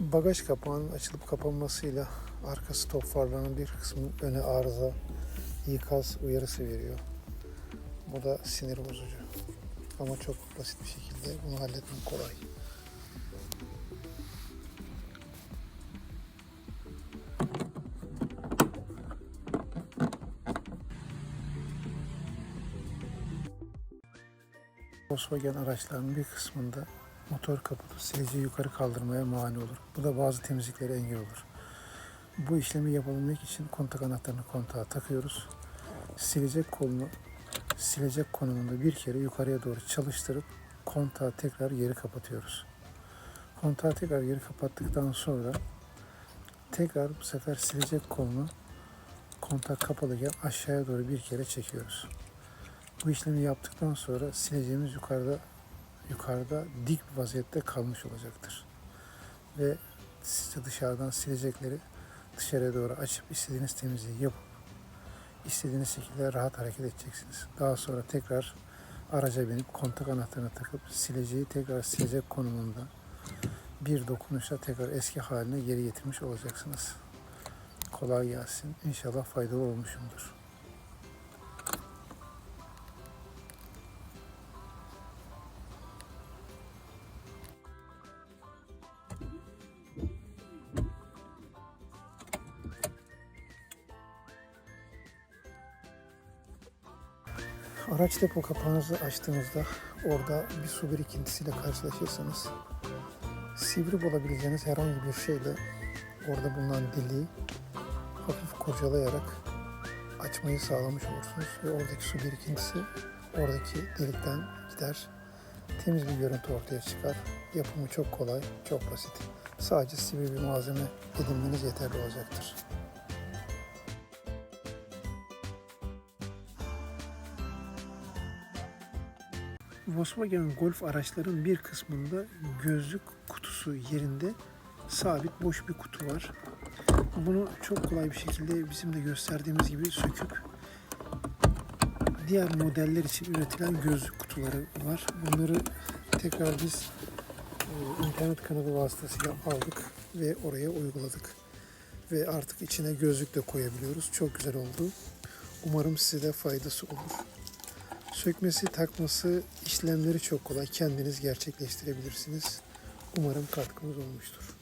Bagaj kapağının açılıp kapanmasıyla arka stop farlarının bir kısmı öne arıza, ikaz uyarısı veriyor. Bu da sinir bozucu. Ama çok basit bir şekilde bunu halletmek kolay. Volkswagen araçlarının bir kısmında motor kaputu sileceği yukarı kaldırmaya mani olur. Bu da bazı temizliklere engel olur. Bu işlemi yapabilmek için kontak anahtarını kontağa takıyoruz. Silecek kolunu silecek konumunda bir kere yukarıya doğru çalıştırıp kontağı tekrar geri kapatıyoruz. Kontağı tekrar geri kapattıktan sonra tekrar bu sefer silecek kolunu kontak kapalıken aşağıya doğru bir kere çekiyoruz. Bu işlemi yaptıktan sonra sileceğimiz yukarıda yukarıda dik bir vaziyette kalmış olacaktır. Ve siz de dışarıdan silecekleri dışarıya doğru açıp istediğiniz temizliği yapıp istediğiniz şekilde rahat hareket edeceksiniz. Daha sonra tekrar araca binip kontak anahtarını takıp sileceği tekrar silecek konumunda bir dokunuşla tekrar eski haline geri getirmiş olacaksınız. Kolay gelsin. İnşallah faydalı olmuşumdur. Araç depo kapağınızı açtığınızda orada bir su birikintisiyle karşılaşırsanız sivri bulabileceğiniz herhangi bir şeyle orada bulunan deliği hafif kurcalayarak açmayı sağlamış olursunuz ve oradaki su birikintisi oradaki delikten gider. Temiz bir görüntü ortaya çıkar. Yapımı çok kolay, çok basit. Sadece sivri bir malzeme edinmeniz yeterli olacaktır. Volkswagen Golf araçların bir kısmında gözlük kutusu yerinde sabit boş bir kutu var. Bunu çok kolay bir şekilde bizim de gösterdiğimiz gibi söküp diğer modeller için üretilen gözlük kutuları var. Bunları tekrar biz e, internet kanalı vasıtasıyla aldık ve oraya uyguladık. Ve artık içine gözlük de koyabiliyoruz. Çok güzel oldu. Umarım size de faydası olur. Sökmesi, takması, işlemleri çok kolay. Kendiniz gerçekleştirebilirsiniz. Umarım katkımız olmuştur.